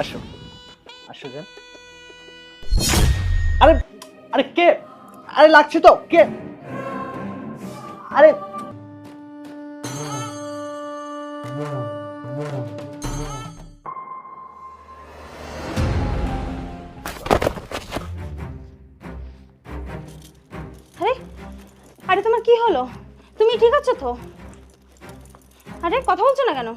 আসো। আসো যান। আরে আরে কে? আরে লাগছে তো, কে? আরে আরে তোমার কি হলো? তুমি ঠিক আছো তো? আরে, কথা বলছো না কেন?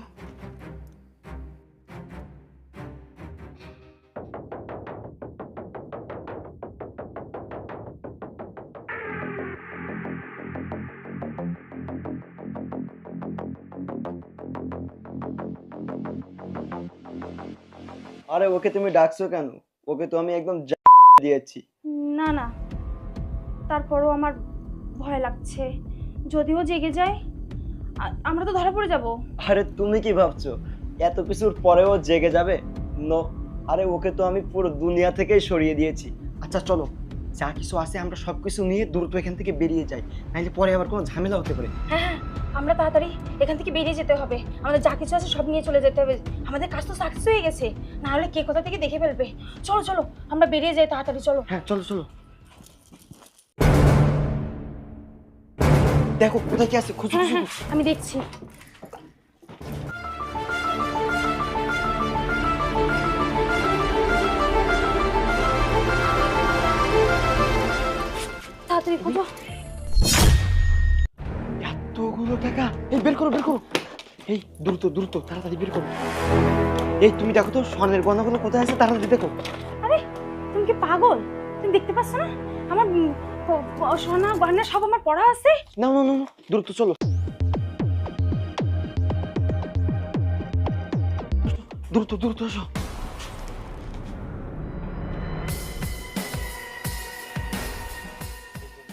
আরে ওকে তুমি ডাকছো কেন? ওকে তো আমি একদম দিয়েছি। না না। তারপরও আমার ভয় লাগছে। যদিও জেগে যায় আমরা তো ধরা পড়ে যাব। আরে তুমি কি ভাবছ? এত কিছুর পরেও জেগে যাবে? নো। আরে ওকে তো আমি পুরো দুনিয়া থেকেই সরিয়ে দিয়েছি। আচ্ছা চলো। যা কিছু আছে আমরা সব কিছু নিয়ে দ্রুত এখান থেকে বেরিয়ে যাই। নাহলে পরে আবার কোনো ঝামেলা হতে পারে। হ্যাঁ হ্যাঁ। আমরা তাড়াতাড়ি এখান থেকে বেরিয়ে যেতে হবে। আমাদের যা কিছু আছে সব নিয়ে চলে যেতে হবে। আমাদের কাজ তো সাকসেস হয়ে গেছে। না হলে কে কোথা থেকে দেখে ফেলবে? চলো চলো আমরা বেরিয়ে যাই তাড়াতাড়ি চলো। হ্যাঁ চলো চলো। দেখো কোথায় কি আছে? খুঁজো। হ্যাঁ হ্যাঁ আমি দেখছি। এই বের করো বের করো। এই দ্রুত দ্রুত তাড়াতাড়ি বের করো। এই তুমি দেখো তো স্বর্ণের গয়নাগুলো কোথায় আছে? তাড়াতাড়ি দেখো। আরে তুমি কি পাগল? তুমি দেখতে পাচ্ছ না? আমার সোনা গয়না সব আমার পড়া আছে? না না না দ্রুত চলো। দ্রুত দ্রুত এসো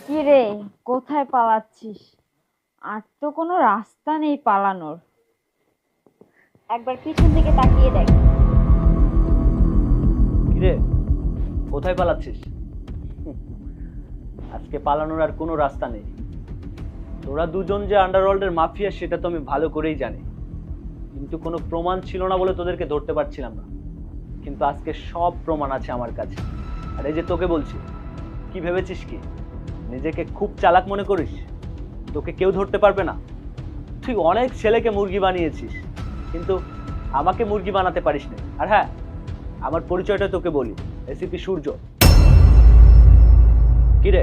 কি রে কোথায় পালাচ্ছিস? আর তো কোনো রাস্তা নেই পালানোর। একবার পিছন দিকে তাকিয়ে দেখ। কিরে, কোথায় পালাচ্ছিস? আজকে পালানোর আর কোনো রাস্তা নেই। তোরা দুজন যে আন্ডারওয়ার্ল্ডের মাফিয়া, সেটা তো আমি ভালো করেই জানি। কিন্তু কোনো প্রমাণ ছিল না বলে তোদেরকে ধরতে পারছিলাম না। কিন্তু আজকে সব প্রমাণ আছে আমার কাছে। আর এই যে তোকে বলছি, কি ভেবেছিস কি? নিজেকে খুব চালাক মনে করিস? তোকে কেউ ধরতে পারবে না। তুই অনেক ছেলেকে মুরগি বানিয়েছিস, কিন্তু আমাকে মুরগি বানাতে পারিস না। আর হ্যাঁ আমার পরিচয়টা তোকে বলি, এসিপি সূর্য। কিরে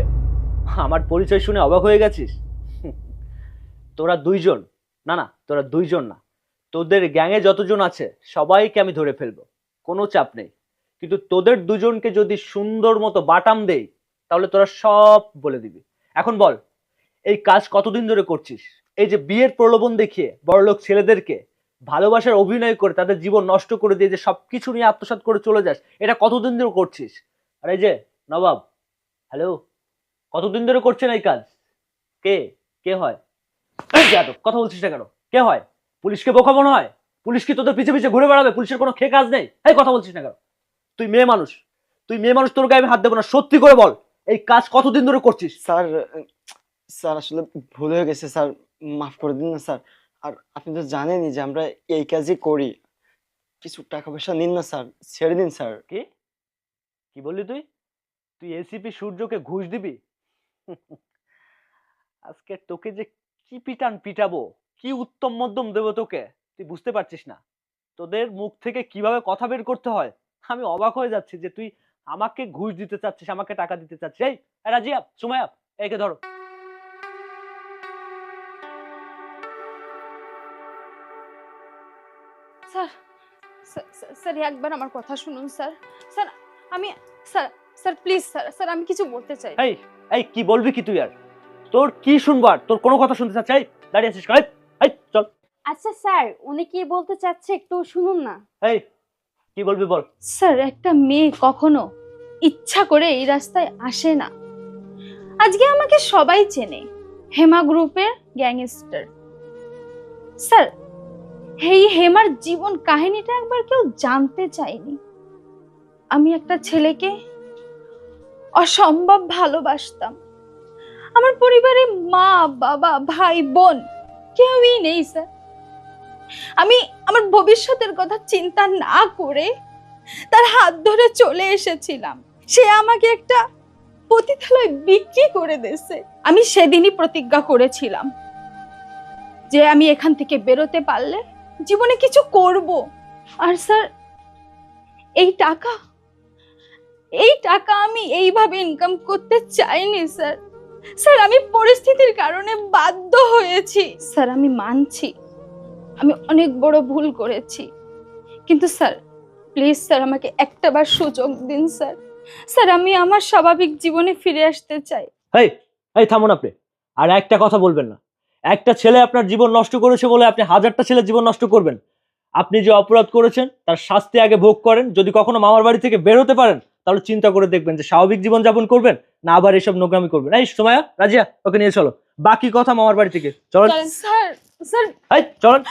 আমার পরিচয় শুনে অবাক হয়ে গেছিস? তোরা দুইজন, না না, তোরা দুইজন না। তোদের গ্যাংয়ে যতজন আছে, সবাইকে আমি ধরে ফেলব, কোনো চাপ নেই। কিন্তু তোদের দুজনকে যদি সুন্দর মতো বাটাম দেই, তাহলে তোরা সব বলে দিবি। এখন বল এই কাজ কতদিন ধরে করছিস? এই যে বিয়ের প্রলোভন দেখিয়ে বড়লোক ছেলেদেরকে ভালোবাসার অভিনয় করে তাদের জীবন নষ্ট করে দিয়ে যে সবকিছু নিয়ে আত্মসাৎ করে চলে যাস, এটা কতদিন ধরে করছিস? আর এই যে নবাব হ্যালো কতদিন ধরে করছেন এই কাজ? কে? কে হয়? কথা বলছিস না কেন? কে হয়? পুলিশকে বোকা মনে হয়? পুলিশ কি তোদের পিছে পিছে ঘুরে বেড়াবে? পুলিশের কোনো খেয়ে কাজ নেই? এই কথা বলছিস না কেন? তুই মেয়ে মানুষ। তুই মেয়ে মানুষ, তোর গায়ে আমি হাত দেবো না। সত্যি করে বল, এই কাজ কতদিন ধরে করছিস? স্যার স্যার, আসলে ভুল হয়ে গেছে স্যার, মাফ করে দিন না স্যার। আর আপনি তো জানেনই যে আমরা এই কাজই করি। কিছু টাকা পয়সা নিন না স্যার, ছেড়ে দিন স্যার। কি? কি বললি তুই? তুই এসিপি সূর্যকে ঘুষ দিবি? আজকে তোকে যে কি পিটান পিটাবো, কি উত্তম মধ্যম দেবো তোকে, তুই বুঝতে পারছিস না। তোদের মুখ থেকে কীভাবে কথা বের করতে হয়? আমি অবাক হয়ে যাচ্ছি যে তুই আমাকে ঘুষ দিতে চাচ্ছিস, আমাকে টাকা দিতে চাচ্ছিস। এই রাজিয়া সুমায়া একে ধরো। স্যার- একবার আমার কথা শুনুন স্যার। স্যার আমি sir sir please sir sir আমি কিছু বলতে চাই। এই এই কি বলবি কি তুই আর? তোর কি শুনব আর? তোর কোনো কথা শুনতে চাচ্ছি? দাঁড়িয়ে আছিস কেন? এই চল। আচ্ছা স্যার উনি কি বলতে চাচ্ছে একটু শুনুন না। এই কি বলবি বল। স্যার একটা মেয়ে কখনো ইচ্ছা করে এই রাস্তায় আসে না। আজকে আমাকে সবাই চেনে হেমা গ্রুপের গ্যাংস্টার। স্যার এই হেমার জীবন কাহিনীটা একবার কেউ জানতে চায়নি। আমি একটা ছেলেকে অসম্ভব ভালোবাসতাম। আমার পরিবারে মা, বাবা, ভাই, বোন কেউই নেই, স্যার। আমি আমার ভবিষ্যতের কথা চিন্তা না করে তার হাত ধরে চলে এসেছিলাম। সে আমাকে একটা পতিতালয় বিক্রি করে দিয়েছে। আমি সেদিনই প্রতিজ্ঞা করেছিলাম যে আমি এখান থেকে বেরোতে পারলে জীবনে কিছু করব। আর স্যার, এই টাকা এই টাকা আমি এইভাবে ইনকাম করতে চাইনি, স্যার। স্যার, আমি পরিস্থিতির কারণে বাধ্য হয়েছি। স্যার, আমি মানছি। আমি অনেক বড় ভুল করেছি। কিন্তু স্যার, প্লিজ স্যার, আমাকে একটাবার সুযোগ দিন, স্যার। স্যার, আমি আমার স্বাভাবিক জীবনে ফিরে আসতে চাই। এই থামুন আপনি। আর একটা কথা বলবেন না। একটা ছেলে আপনার জীবন নষ্ট করেছে বলে আপনি হাজারটা ছেলের জীবন নষ্ট করবেন। আপনি যে অপরাধ করেছেন তার শাস্তি আগে ভোগ করেন। যদি কখনো মামার বাড়ি থেকে বের হতে পারেন তাহলে চিন্তা করে দেখবেন যে স্বাভাবিক জীবন যাপন করবেন না আবার এসব নোগ্রামি করবেন। এই সময়া রাজিয়া ওকে নিয়ে চলো। বাকি কথা মামার বাড়ি থেকে। চলেন। স্যার চলেন।